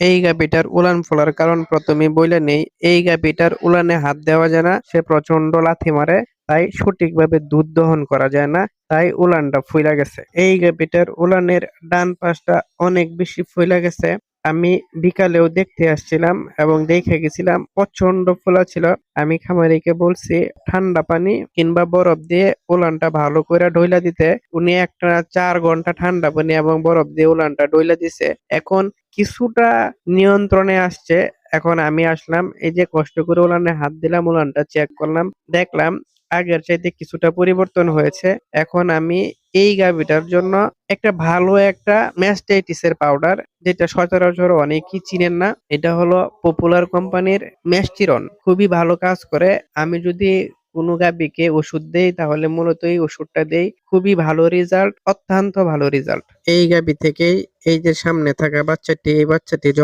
এই গাভীটার উলান ফোলার কারণ প্রথমে বইলে নেই। এই গাভীটার উলানে হাত দেওয়া যায় না, সে প্রচণ্ড লাথি মারে, তাই সঠিকভাবে দুধ দহন করা যায় না, তাই উলানটা ফুইলা গেছে। এই গাভীটার উলানের ডান পাশটা অনেক বেশি ফুইলা গেছে। আমি বিকালেও দেখতে আসছিলাম এবং দেখে গেছিলাম প্রচণ্ড ফোলা ছিল। আমি খামারিকে বলছি, ঠান্ডা পানি কিংবা বরফ দিয়ে উলানটা ভালো করে ঢইলা দিতে। উনি একটা চার ঘণ্টা ঠান্ডা পানি এবং বরফ দিয়ে উলানটা ঢইলা দিছে। এখন কিছুটা নিয়ন্ত্রণে আসছে। এখন আমি আসলাম, এই যে কষ্ট করে উলানে হাত দিলাম, উলানটা চেক করলাম, দেখলাম আগের চাইতে কিছুটা পরিবর্তন হয়েছে। এখন আমি এই গাভিটার জন্য একটা ভালো একটা ম্যাস্টাইটিসের পাউডার, যেটা সচরাচর অনেকেই চিনেন না। এটা হলো পপুলার কোম্পানির ম্যাস্টিরন। খুবই ভালো কাজ করে। আমি যদি কোনো গাভীকে ওষুধ দেই, তাহলে মূলত এই ওষুধটা দেই। খুবই ভালো রেজাল্ট অত্যন্ত ভালো রেজাল্ট এই গাভী থেকেই এই যে সামনে থাকা বাচ্চাটি, এই বাচ্চাটি